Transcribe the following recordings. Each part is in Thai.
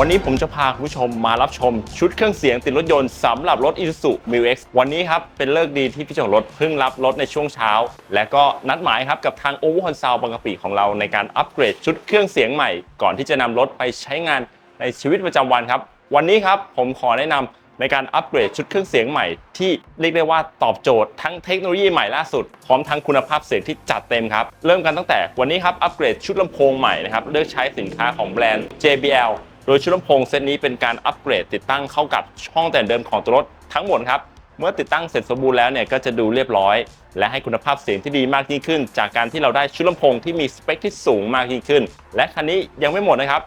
วันนี้ผมจะพาคุณผู้ชมมารับชม ชุดเครื่องเสียงติดรถยนต์สำหรับรถ Isuzu m i x วันนี้ครับ เป็นเลิกดีที่พี่เจ้าของรถเพิ่งรับรถในช่วงเช้า และก็นัดหมายครับกับทาง o v e r h o l Sound บางกะปิของเราในการอัปเกรดชุดเครื่องเสียงใหม่ ก่อนที่จะนำรถไปใช้งานในชีวิตประจำวันครับ วันนี้ครับผมขอแนะนำในการอัปเกรดชุดเครื่องเสียงใหม่ ที่เรียกได้ว่าตอบโจทย์ทั้งเทคโนโลยีใหม่ล่าสุด พร้อมทั้งคุณภาพเสียงที่จัดเต็มครับ เริ่มกันตั้งแต่วันนี้ครับอัปเกรดชุดลำโพงใหม่นะครับเลือกใช้สินค้าของแบรนด์ JBL โดยชุดลำโพงเซตนี้เป็นการอัปเกรดติดตั้งเข้ากับช่องแต่เดิมของตัวรถทั้งหมดครับ เมื่อติดตั้งเสร็จสมบูรณ์แล้วเนี่ยก็จะดูเรียบร้อย และให้คุณภาพเสียงที่ดีมากยิ่งขึ้น จากการที่เราได้ชุดลำโพงที่มีสเปคที่สูงมากยิ่งขึ้น และคันนี้ยังไม่หมดนะครับ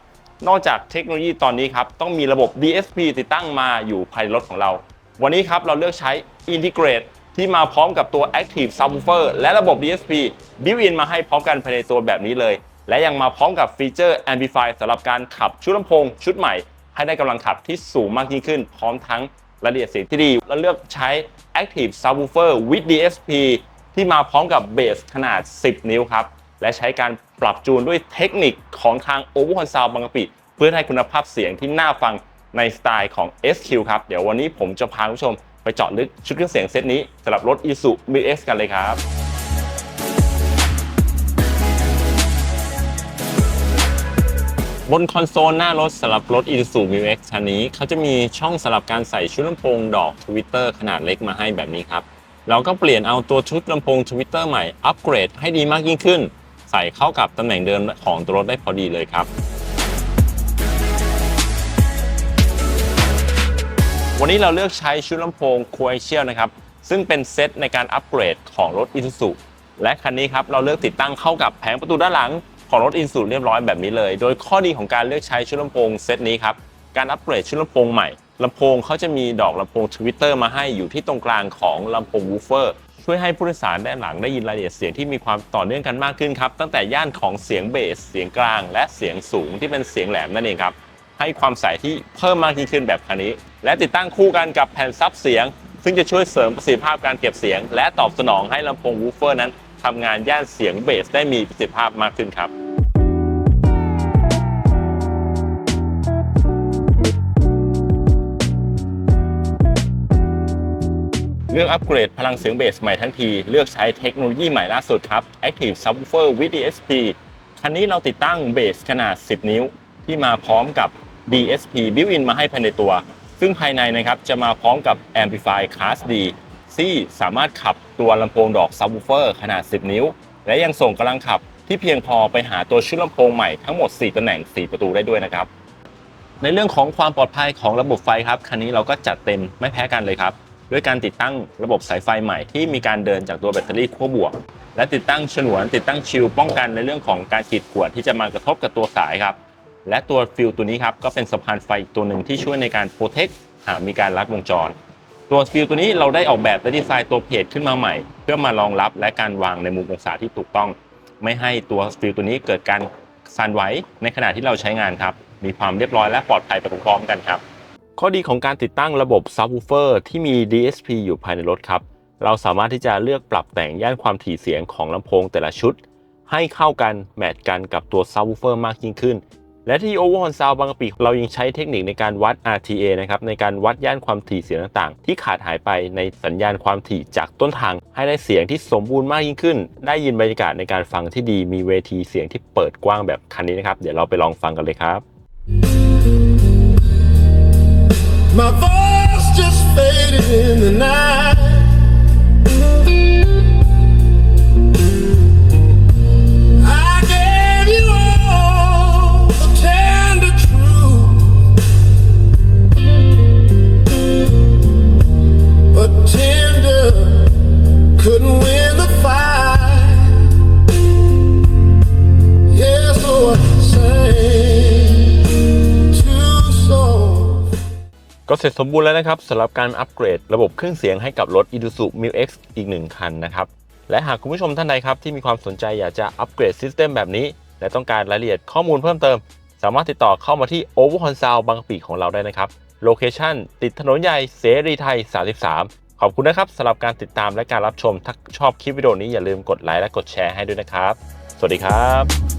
นอกจากเทคโนโลยีตอนนี้ครับต้องมีระบบ DSP ติดตั้งมาอยู่ภายในรถของเรา วันนี้ครับเราเลือกใช้ Integrate ที่มาพร้อมกับตัว Active Subwoofer และระบบ DSP built-in มาให้พร้อมกันภายในตัวแบบนี้เลย และยังมาพร้อมกับฟีเจอร์ Amplify สำหรับการขับชุดลำโพงชุดใหม่ ให้ได้กำลังขับที่สูงมากยิ่งขึ้น พร้อมทั้งรายละเอียดเสียงที่ดี และเลือกใช้ Active Subwoofer with DSP ที่มาพร้อมกับเบสขนาด 10 นิ้วครับ และใช้การปรับจูนด้วยเทคนิคของทาง o v e r h o l Sound บางกะปิเพื่อให้คุณภาพเสียงที่น่าฟังในสไตล์ของ SQ ครับ เดี๋ยววันนี้ผมจะพาคุณผู้ชมไปเจาะลึกชุดเครื่องเสียงเซตนี้สำหรับรถ Isuzu MU-X กันเลยครับ บนคอนโซลหน้ารถสำหรับรถ Isuzu MU-X คันนี้เขาจะมีช่องสำหรับการใส่ชุดลำโพงดอก Twitter ขนาดเล็กมาให้แบบนี้ครับ เราก็เปลี่ยนเอาตัวชุดลำโพง Twitter ใหม่ อัปเกรดให้ดีมากยิ่งขึ้น ใส่เข้ากับตำแหน่งเดิมของตัวรถได้พอดีเลยครับ วันนี้เราเลือกใช้ชุดลำโพง q u a c i a l นะครับ ซึ่งเป็นเซตในการอัปเกรดของรถ Isuzu และคันนี้ครับเราเลือกติดตั้งเข้ากับแผงประตูด้านหลัง ของรถ Isuzu เรียบร้อยแบบนี้เลย โดยข้อดีของการเลือกใช้ชุดลำโพงเซตนี้ครับ การอัปเกรดชุดลำโพงใหม่ลำโพงเขาจะมีดอกลำโพง Twitter มาให้อยู่ที่ตรงกลางของลำโพง woofer ช่วยให้ผู้โดยสารด้านหลังได้ยินรายละเอียดเสียงที่มีความต่อเนื่องกันมากขึ้นครับตั้งแต่ย่านของเสียงเบส เสียงกลาง และเสียงสูงที่เป็นเสียงแหลมนั่นเองครับให้ความใสที่เพิ่มมากยิ่งขึ้นแบบคันนี้ และติดตั้งคู่กันกับแผ่นซับเสียง ซึ่งจะช่วยเสริมประสิทธิภาพการเก็บเสียง และตอบสนองให้ลำโพงวูเฟอร์นั้น ทำงานย่านเสียงเบสได้มีประสิทธิภาพมากขึ้นครับเลือกอัปเกรดพลังเสียงเบสใหม่ทั้งที เลือกใช้เทคโนโลยีใหม่ล่าสุดครับ Active Subwoofer with DSP คันนี้เราติดตั้งเบสขนาด 10 นิ้ว ที่มาพร้อมกับ DSP built-in มาให้ภายในตัว ซึ่งภายในนะครับจะมาพร้อมกับ Amplify Class D ที่สามารถขับตัวลำโพงดอก Subwoofer ขนาด 10 นิ้ว และยังส่งกำลังขับที่เพียงพอไปหาตัวชุดลำโพงใหม่ทั้งหมด 4ตำแหน่ง 4 ประตูได้ด้วยนะครับ ในเรื่องของความปลอดภัยของระบบไฟครับคันนี้เราก็จัดเต็มไม่แพ้กันเลยครับด้วยการติดตั้งระบบสายไฟใหม่ที่มีการเดินจากตัวแบตเตอรี่ขั้วบวก และติดตั้งฉนวนติดตั้งชิลป้องกันในเรื่องของการขีดข่วนที่จะมากระทบกับตัวสายครับ และตัวฟิลตัวนี้ครับก็เป็นสะพานไฟตัวหนึ่งที่ช่วยในการโปรเทคหากมีการลัดวงจร ตัวฟิลตัวนี้เราได้ออกแบบและดีไซน์ตัวเพจขึ้นมาใหม่ เพื่อมารองรับและการวางในมุมองศาที่ถูกต้อง ไม่ให้ตัวฟิลตัวนี้เกิดการสั่นไหวในขณะที่เราใช้งานครับ มีความเรียบร้อยและปลอดภัยไปพร้อมๆกันครับ ข้อดีของการติดตั้งระบบ Subwoofer ที่มี DSP อยู่ภายในรถครับเราสามารถที่จะเลือกปรับแต่งย่านความถี่เสียงของลำโพงแต่ละชุด ให้เข้ากันแมทกันกับตัว Subwoofer มากยิ่งขึ้น และที่ Overhorn Sound บางกะปิเรายังใช้เทคนิคในการวัด RTA นะครับในการวัดย่านความถี่เสียงต่างๆ ที่ขาดหายไปในสัญญาณความถี่จากต้นทาง ให้ได้เสียงที่สมบูรณ์มากยิ่งขึ้น ได้ยินบรรยากาศในการฟังที่ดีมีเวทีเสียงที่เปิดกว้างแบบคันนี้นะครับ เดี๋ยวเราไปลองฟังกันเลยครับ My voice just faded in the ก็เสร็จสมบูรณ์แล้วนะครับสำหรับการอัปเกรดระบบเครื่องเสียงให้กับรถ Isuzu MU-X อีกหนึ่งคันนะครับ และหากคุณผู้ชมท่านใดครับที่มีความสนใจอยากจะอัปเกรดซิสเต็มแบบนี้ และต้องการรายละเอียดข้อมูลเพิ่มเติม สามารถติดต่อเข้ามาที่ Overhorn Sound บางกะปีของเราได้นะครับ โลเคชั่นติดถนนใหญ่เสรีไทย 33 ขอบคุณนะครับสำหรับการติดตามและการรับชมถ้าชอบคลิปวิดีโอนี้อย่าลืมกดไลค์และกดแชร์ให้ด้วยนะครับ สวัสดีครับ